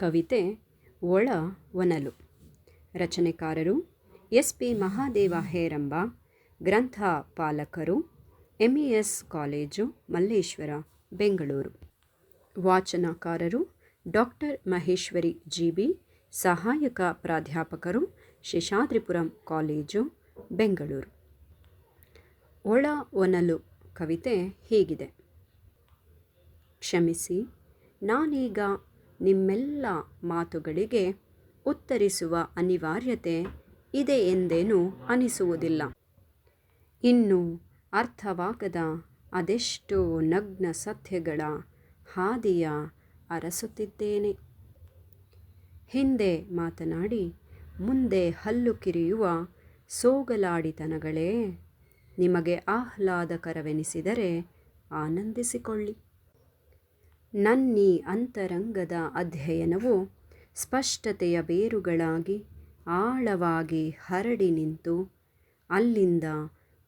ಕವಿತೆ ಒಳ ಒನಲು. ರಚನೆಕಾರರು S P Mahadeva Heramba ಗ್ರಂಥಪಾಲಕರು M E S college, Malleshwara, Bengaluru. ವಾಚನಕಾರರು doctor Maheshwari G ಸಹಾಯಕ ಪ್ರಾಧ್ಯಾಪಕರು ಶೇಷಾದ್ರಿಪುರಂ ಕಾಲೇಜು, ಬೆಂಗಳೂರು. ಒಳ ಒನಲು ಕವಿತೆ ಹೀಗಿದೆ. ಕ್ಷಮಿಸಿ, ನಾನೀಗ ನಿಮ್ಮೆಲ್ಲ ಮಾತುಗಳಿಗೆ ಉತ್ತರಿಸುವ ಅನಿವಾರ್ಯತೆ ಇದೆ ಎಂದೇನೂ ಅನಿಸುವುದಿಲ್ಲ. ಇನ್ನು ಅರ್ಥವಾಗದ ಅದೆಷ್ಟೋ ನಗ್ನ ಸತ್ಯಗಳ ಹಾದಿಯ ಅರಸುತ್ತಿದ್ದೇನೆ. ಹಿಂದೆ ಮಾತನಾಡಿ, ಮುಂದೆ ಹಲ್ಲು ಕಿರಿಯುವ ಸೋಗಲಾಡಿತನಗಳೇ. ನಿಮಗೆ ಆಹ್ಲಾದಕರವೆನಿಸಿದರೆ ಆನಂದಿಸಿಕೊಳ್ಳಿ. ನನ್ನೀ ಅಂತರಂಗದ ಅಧ್ಯಯನವು ಸ್ಪಷ್ಟತೆಯ ಬೇರುಗಳಾಗಿ ಆಳವಾಗಿ ಹರಡಿ ನಿಂತು ಅಲ್ಲಿಂದ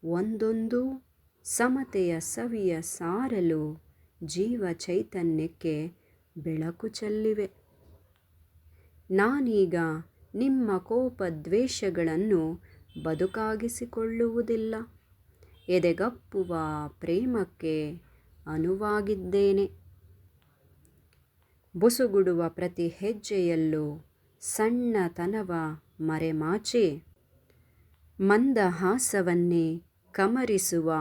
ಒಂದೊಂದು ಸಮತೆಯ ಸವಿಯ ಸಾರಲು ಜೀವ ಚೈತನ್ಯಕ್ಕೆ ಬೆಳಕು ಚೆಲ್ಲಿವೆ. ನಾನೀಗ ನಿಮ್ಮ ಕೋಪದ್ವೇಷಗಳನ್ನು ಬದುಕಾಗಿಸಿಕೊಳ್ಳುವುದಿಲ್ಲ. ಎದೆಗಪ್ಪುವ ಪ್ರೇಮಕ್ಕೆ ಅನುವಾಗಿದ್ದೇನೆ. ಬುಸುಗುಡುವ ಪ್ರತಿ ಹೆಜ್ಜೆಯಲ್ಲೂ ಸಣ್ಣತನವ ಮರೆಮಾಚಿ. ಮಂದಹಾಸವನ್ನೇ ಕಮರಿಸುವ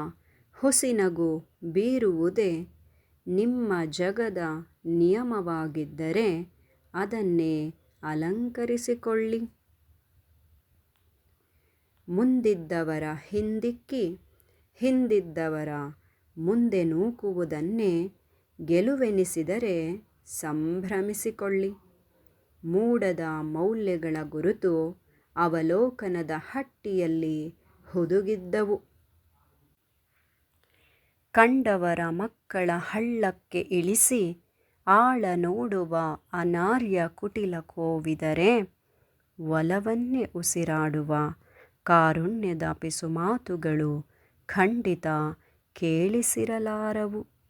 ಹುಸಿನಗು ಬೀರುವುದೇ ನಿಮ್ಮ ಜಗದ ನಿಯಮವಾಗಿದ್ದರೆ ಅದನ್ನೇ ಅಲಂಕರಿಸಿಕೊಳ್ಳಿ. ಮುಂದಿದ್ದವರ ಹಿಂದಿಕ್ಕಿ, ಹಿಂದಿದ್ದವರ ಮುಂದೆ ನೂಕುವುದನ್ನೇ ಗೆಲುವೆನಿಸಿದರೆ ಸಂಭ್ರಮಿಸಿಕೊಳ್ಳಿ. ಮೂಡದ ಮೌಲ್ಯಗಳ ಗುರುತು ಅವಲೋಕನದ ಹಟ್ಟಿಯಲ್ಲಿ ಹುದುಗಿದ್ದವು. ಕಂಡವರ ಮಕ್ಕಳ ಹಳ್ಳಕ್ಕೆ ಇಳಿಸಿ ಆಳ ನೋಡುವ ಅನಾರ್ಯ ಕುಟಿಲ ಕೋವಿದರೆ ಒಲವನ್ನೇ ಉಸಿರಾಡುವ ಕಾರುಣ್ಯದ ಪಿಸುಮಾತುಗಳು ಖಂಡಿತ ಕೇಳಿಸಿರಲಾರವು.